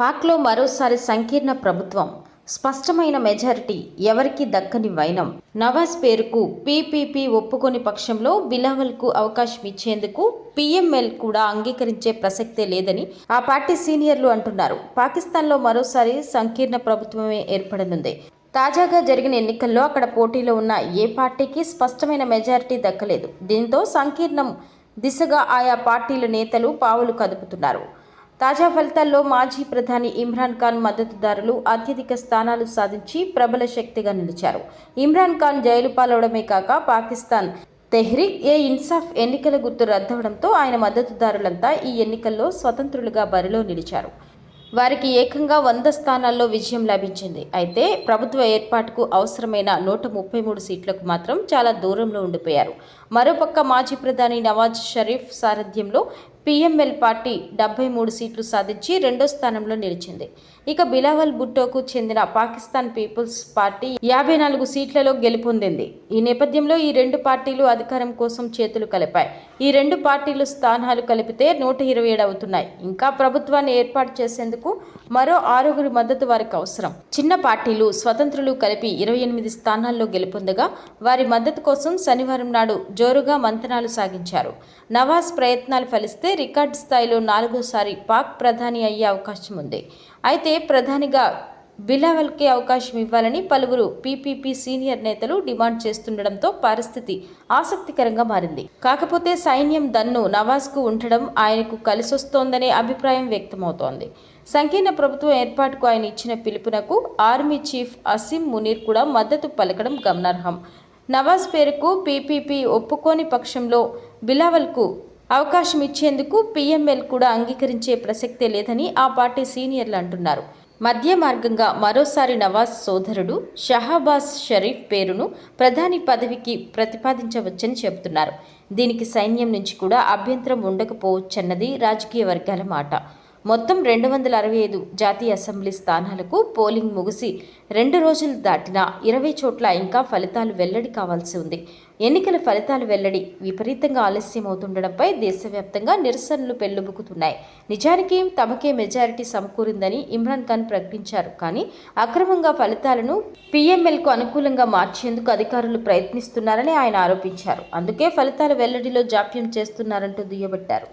పాక్లో మరోసారి సంకీర్ణ ప్రభుత్వం. స్పష్టమైన మెజారిటీ ఎవరికి దక్కని వైనం. నవాజ్ పేరుకు పీపీపీ ఒప్పుకొని పక్షంలో బిలావల్కు అవకాశం ఇచ్చేందుకు పీఎంఎల్ కూడా అంగీకరించే ప్రసక్తే లేదని ఆ పార్టీ సీనియర్లు అంటున్నారు. పాకిస్తాన్లో మరోసారి సంకీర్ణ ప్రభుత్వమే ఏర్పడనుంది. తాజాగా జరిగిన ఎన్నికల్లో అక్కడ పోటీలో ఉన్న ఏ పార్టీకి స్పష్టమైన మెజారిటీ దక్కలేదు. దీంతో సంకీర్ణం దిశగా ఆయా పార్టీల నేతలు పావులు కదుపుతున్నారు. తాజా ఫలితాల్లో మాజీ ప్రధాని ఇమ్రాన్ ఖాన్ మద్దతుదారులు అత్యధిక స్థానాలు సాధించి ప్రబల శక్తిగా నిలిచారు. ఇమ్రాన్ ఖాన్ జైలు పాలవడమే కాక పాకిస్తాన్ తెహ్రీక్ ఏ ఇన్సాఫ్ ఎన్నికల గుర్తు రద్దవడంతో ఆయన మద్దతుదారులంతా ఈ ఎన్నికల్లో స్వతంత్రులుగా బరిలో నిలిచారు. వారికి ఏకంగా వంద స్థానాల్లో విజయం లభించింది. అయితే ప్రభుత్వ ఏర్పాటుకు అవసరమైన నూట ముప్పై మూడు సీట్లకు మాత్రం చాలా దూరంలో ఉండిపోయారు. మరోపక్క మాజీ ప్రధాని నవాజ్ షరీఫ్ సారథ్యంలో పీఎంఎల్ పార్టీ డెబ్బై మూడు సీట్లు సాధించి రెండో స్థానంలో నిలిచింది. ఇక బిలావల్ భుట్టోకు చెందిన పాకిస్తాన్ పీపుల్స్ పార్టీ యాభై నాలుగు సీట్లలో గెలుపొందింది. ఈ నేపథ్యంలో ఈ రెండు పార్టీలు అధికారం కోసం చేతులు కలిపాయి. ఈ రెండు పార్టీలు స్థానాలు కలిపితే నూట ఇరవై ఏడు అవుతున్నాయి. ఇంకా ప్రభుత్వాన్ని ఏర్పాటు చేసేందుకు మరో ఆరుగురు మద్దతు వారికి అవసరం. చిన్న పార్టీలు స్వతంత్రులు కలిపి ఇరవై ఎనిమిది స్థానాల్లో గెలుపొందగా వారి మద్దతు కోసం శనివారం నాడు జోరుగా మంతనాలు సాగించారు. నవాజ్ ప్రయత్నాలు ఫలిస్తే రికార్డు స్థాయిలో నాలుగోసారి పాక్ ప్రధాని అయ్యే అవకాశం ఉంది అయితే ప్రధానిగా బిలావల్కి అవకాశం ఇవ్వాలని పలువురు పీపీపీ సీనియర్ నేతలు డిమాండ్ చేస్తుండటంతో పరిస్థితి ఆసక్తికరంగా మారింది. కాకపోతే సైన్యం దన్ను నవాజ్కు ఉండడం ఆయనకు కలిసొస్తోందనే అభిప్రాయం వ్యక్తమవుతోంది. సంకీర్ణ ప్రభుత్వం ఏర్పాటుకు ఆయన ఇచ్చిన పిలుపునకు ఆర్మీ చీఫ్ అసీం మునీర్ కూడా మద్దతు పలకడం గమనార్హం. నవాజ్ పేరుకు పీపీపీ ఒప్పుకోని పక్షంలో బిలావల్కు అవకాశం ఇచ్చేందుకు పీఎంఎల్ కూడా అంగీకరించే ప్రసక్తే లేదని ఆ పార్టీ సీనియర్లు అంటున్నారు. మధ్య మార్గంగా మరోసారి నవాజ్ సోదరుడు షహాబాజ్ షరీఫ్ పేరును ప్రధాని పదవికి ప్రతిపాదించవచ్చని చెబుతున్నారు. దీనికి సైన్యం నుంచి కూడా అభ్యంతరం ఉండకపోవచ్చన్నది రాజకీయ వర్గాల మాట. మొత్తం రెండు వందల అరవై ఐదు జాతీయ అసెంబ్లీ స్థానాలకు పోలింగ్ ముగిసి రెండు రోజులు దాటినా ఇరవై చోట్ల ఇంకా ఫలితాలు వెల్లడి కావాల్సి ఉంది. ఎన్నికల ఫలితాలు వెల్లడి విపరీతంగా ఆలస్యం అవుతుండడంపై దేశవ్యాప్తంగా నిరసనలు పెల్లుబుకుతున్నాయి. నిజానికి తమకే మెజారిటీ సమకూరిందని ఇమ్రాన్ ఖాన్ ప్రకటించారు. కానీ అక్రమంగా ఫలితాలను పీఎంఎల్కు అనుకూలంగా మార్చేందుకు అధికారులు ప్రయత్నిస్తున్నారని ఆయన ఆరోపించారు. అందుకే ఫలితాల వెల్లడిలో జాప్యం చేస్తున్నారంటూ దుయ్యబట్టారు.